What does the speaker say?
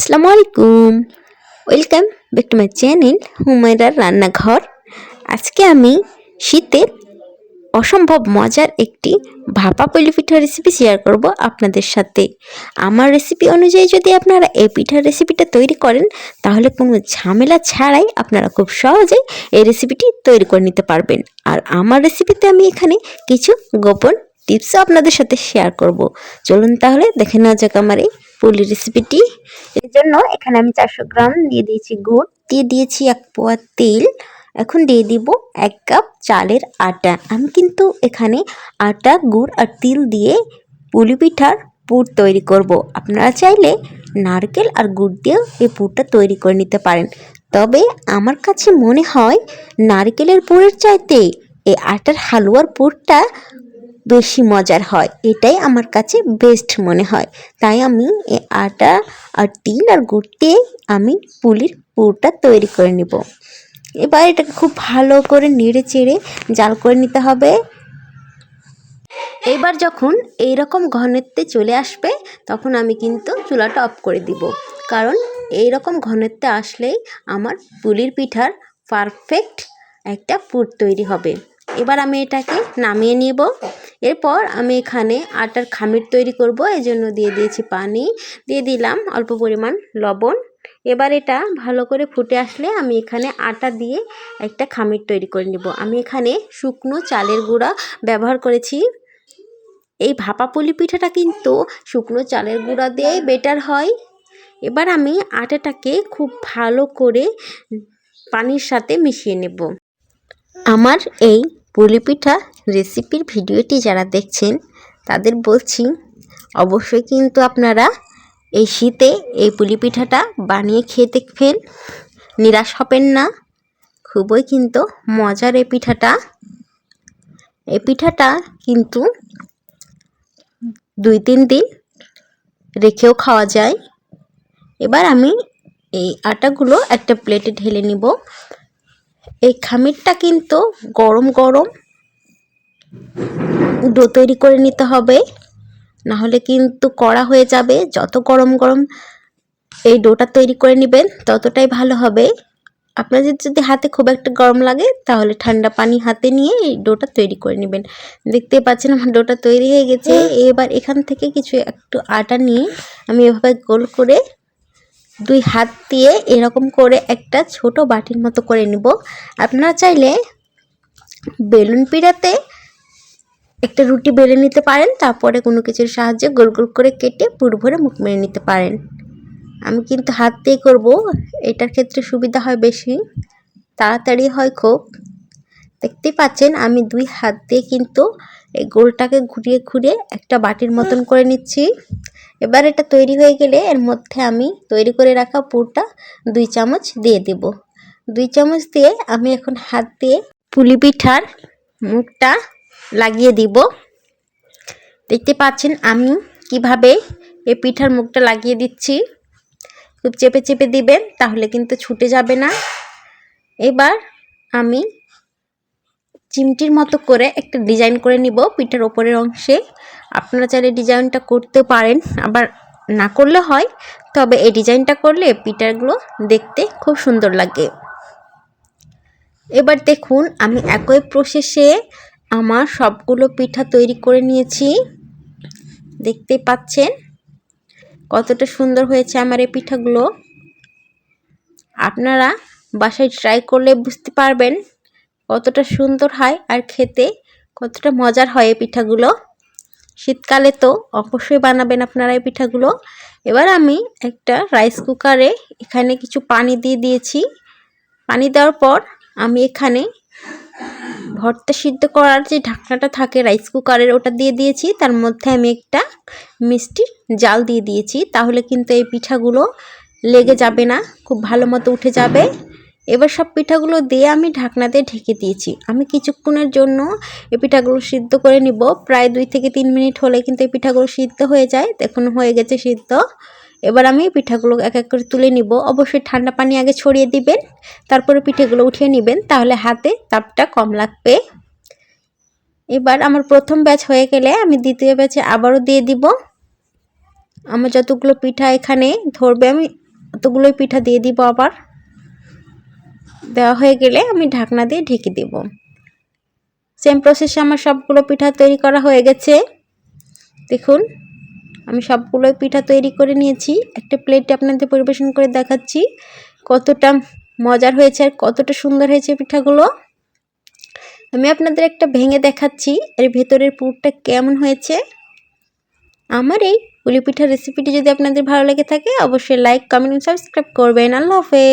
আসসালামু আলাইকুম welcome back to my channel হুমায়রার রান্নাঘর। আজকে আমি শীতের অসম্ভব মজার একটি ভাপা পলি পিঠার রেসিপি শেয়ার করব আপনাদের সাথে। আমার রেসিপি অনুযায়ী যদি আপনারা এই পিঠার রেসিপিটা তৈরি করেন, তাহলে কোনো ঝামেলা ছাড়াই আপনারা খুব সহজেই এই রেসিপিটি তৈরি করে নিতে পারবেন। আর আমার রেসিপিতে আমি এখানে কিছু গোপন টিপসও আপনাদের সাথে শেয়ার করব। চলুন তাহলে দেখে নেওয়া যাক আমার এই পুলি রেসিপিটি এর জন্য এখানে আমি চারশো গ্রাম দিয়ে দিয়েছি গুড়, দিয়ে দিয়েছি এক পোয়া তেল। এখন দিয়ে দিব এক কাপ চালের আটা। আমি কিন্তু এখানে আটা, গুড় আর তিল দিয়ে পুলি পিঠার পুর তৈরি করব। আপনারা চাইলে নারকেল আর গুড় দিয়েও এই পুরটা তৈরি করে নিতে পারেন। তবে আমার কাছে মনে হয়, নারকেলের পুরের চাইতে এই আটার হালুয়ার পুরটা বেশি মজার হয়। এটাই আমার কাছে বেস্ট মনে হয়। তাই আমি আটা আর তিল আর গুড় আমি পুলির পুরটা তৈরি করে নেব। এবার এটাকে খুব ভালো করে নেড়ে চেড়ে জাল করে নিতে হবে। এবার যখন এই রকম ঘনত্বে চলে আসবে, তখন আমি কিন্তু চুলাটা অফ করে দিব। কারণ এই রকম ঘনত্বে আসলেই আমার পুলির পিঠার পারফেক্ট একটা পুর তৈরি হবে। এবার আমি এটাকে নামিয়ে নিব। এরপর আমি এখানে আটার খামির তৈরি করব এই জন্য দিয়ে দিয়েছি পানি। দিয়ে দিলাম অল্প পরিমাণ লবণ। এবার এটা ভালো করে ফুটে আসলে আমি এখানে আটা দিয়ে একটা খামির তৈরি করে নিব। আমি এখানে শুকনো চালের গুঁড়া ব্যবহার করেছি। এই ভাপা পুলি পিঠাটা কিন্তু শুকনো চালের গুঁড়া দিয়েই বেটার হয়। এবার আমি আটাটাকে খুব ভালো করে পানির সাথে মিশিয়ে নেব। আমার এই পুলি পিঠা রেসিপির ভিডিওটি যারা দেখছেন, তাদের বলছি, অবশ্যই কিন্তু আপনারা এই শীতে এই পুলি পিঠাটা বানিয়ে খেয়ে দেখবেন। নিরাশ হবেন না, খুবই কিন্তু মজার এই পিঠাটা। এই পিঠাটা কিন্তু দুই তিন দিন রেখেও খাওয়া যায়। এবার আমি এই আটাগুলো একটা প্লেটে ঢেলে নিব। এই খামিরটা কিন্তু গরম গরম ডো তৈরি করে নিতে হবে। নাহলে কিন্তু কড়া হয়ে যাবে। যত গরম গরম এই ডোটা তৈরি করে নেবেন, ততটাই ভালো হবে। আপনাদের যদি হাতে খুব একটা গরম লাগে, তাহলে ঠান্ডা পানি হাতে নিয়ে এই ডোটা তৈরি করে নেবেন। দেখতে পাচ্ছেন আমার ডোটা তৈরি হয়ে গেছে। এবার এখান থেকে কিছু একটু আটা নিয়ে আমি এভাবে গোল করে দুই হাত দিয়ে এরকম করে একটা ছোট বাটির মতো করে নিব। আপনারা চাইলে বেলুন পিড়াতে একটা রুটি বেলে নিতে পারেন, তারপরে কোনো কিছুর সাহায্যে গোল গোল করে কেটে পুর ভরে মুখ মেরে নিতে পারেন। আমি কিন্তু হাত দিয়ে করব, এটার ক্ষেত্রে সুবিধা হয় বেশি। তাড়াতাড়ি হয় খুব। দেখতেই পাচ্ছেন, আমি দুই হাত দিয়ে কিন্তু এই গোলটাকে ঘুরিয়ে ঘুরিয়ে একটা বাটির মতন করে নিচ্ছি। এবার এটা তৈরি হয়ে গেলে এর মধ্যে আমি তৈরি করে রাখা পুরটা দুই চামচ দিয়ে দেব। দুই চামচ দিয়ে আমি এখন হাত দিয়ে পুলি পিঠার মুখটা লাগিয়ে দিব। দেখতে পাচ্ছেন আমি কীভাবে এই পিঠার মুখটা লাগিয়ে দিচ্ছি। খুব চেপে চেপে দিবেন, তাহলে কিন্তু ছুটে যাবে না। এবার আমি চিমটির মতো করে একটা ডিজাইন করে নিব পিঠার ওপরের অংশে। আপনারা চাইলে ডিজাইনটা করতে পারেন, আবার না করলে হয়। তবে এই ডিজাইনটা করলে পিঠাগুলো দেখতে খুব সুন্দর লাগে। এবার দেখুন, আমি একই প্রসেসে আমার সবগুলো পিঠা তৈরি করে নিয়েছি। দেখতে পাচ্ছেন কতটা সুন্দর হয়েছে আমার এই পিঠাগুলো। আপনারা বাসায় ট্রাই করলে বুঝতে পারবেন কতটা সুন্দর হয় আর খেতে কতটা মজার হয় এই পিঠাগুলো। শীতকালে তো অবশ্যই বানাবেন আপনারা এই পিঠাগুলো। এবার আমি একটা রাইস কুকারে এখানে কিছু পানি দিয়ে দিয়েছি। পানি দেওয়ার পর আমি এখানে ভর্তা সিদ্ধ করার যে ঢাকনাটা থাকে রাইস কুকারের ওটা দিয়ে দিয়েছি। তার মধ্যে আমি একটা মিষ্টির জাল দিয়ে দিয়েছি। তাহলে কিন্তু এই পিঠাগুলো লেগে যাবে না, খুব ভালো মতো উঠে যাবে। এবার সব পিঠাগুলো দিয়ে আমি ঢাকনা দিয়ে ঢেকে দিয়েছি। আমি কিছুক্ষণের জন্য এই পিঠাগুলো সিদ্ধ করে নিব। প্রায় দুই থেকে তিন মিনিট হলে কিন্তু এই পিঠাগুলো সিদ্ধ হয়ে যায়। দেখুন, হয়ে গেছে সিদ্ধ। এবার আমি পিঠাগুলো এক এক করে তুলে নিব। অবশ্যই ঠান্ডা পানি আগে ছড়িয়ে দিবেন, তারপরে পিঠেগুলো উঠিয়ে নেবেন, তাহলে হাতে তাপটা কম লাগবে। এবার আমার প্রথম ব্যাচ হয়ে গেলে আমি দ্বিতীয় ব্যাচে আবারও দিয়ে দিব। আমার যতগুলো পিঠা এখানে ধরবে, আমি অতগুলোই পিঠা দিয়ে দিব আবার। দেওয়া হয়ে গেলে আমি ঢাকনা দিয়ে ঢেকে দেব। সেম প্রসেসে আমার সবগুলো পিঠা তৈরি করা হয়ে গেছে। দেখুন আমি সবগুলোই পিঠা তৈরি করে নিয়েছি। একটা প্লেটে আপনাদের পরিবেশন করে দেখাচ্ছি। কতটা মজার হয়েছে আর কতটা সুন্দর হয়েছে পিঠাগুলো। আমি আপনাদের একটা ভেঙে দেখাচ্ছি। এর ভেতরের পুরটা কেমন হয়েছে। আমার এই পুলি পিঠার রেসিপিটি যদি আপনাদের ভালো লেগে থাকে, অবশ্যই লাইক কমেন্ট সাবস্ক্রাইব করবেন। আল্লাহ হাফেজ।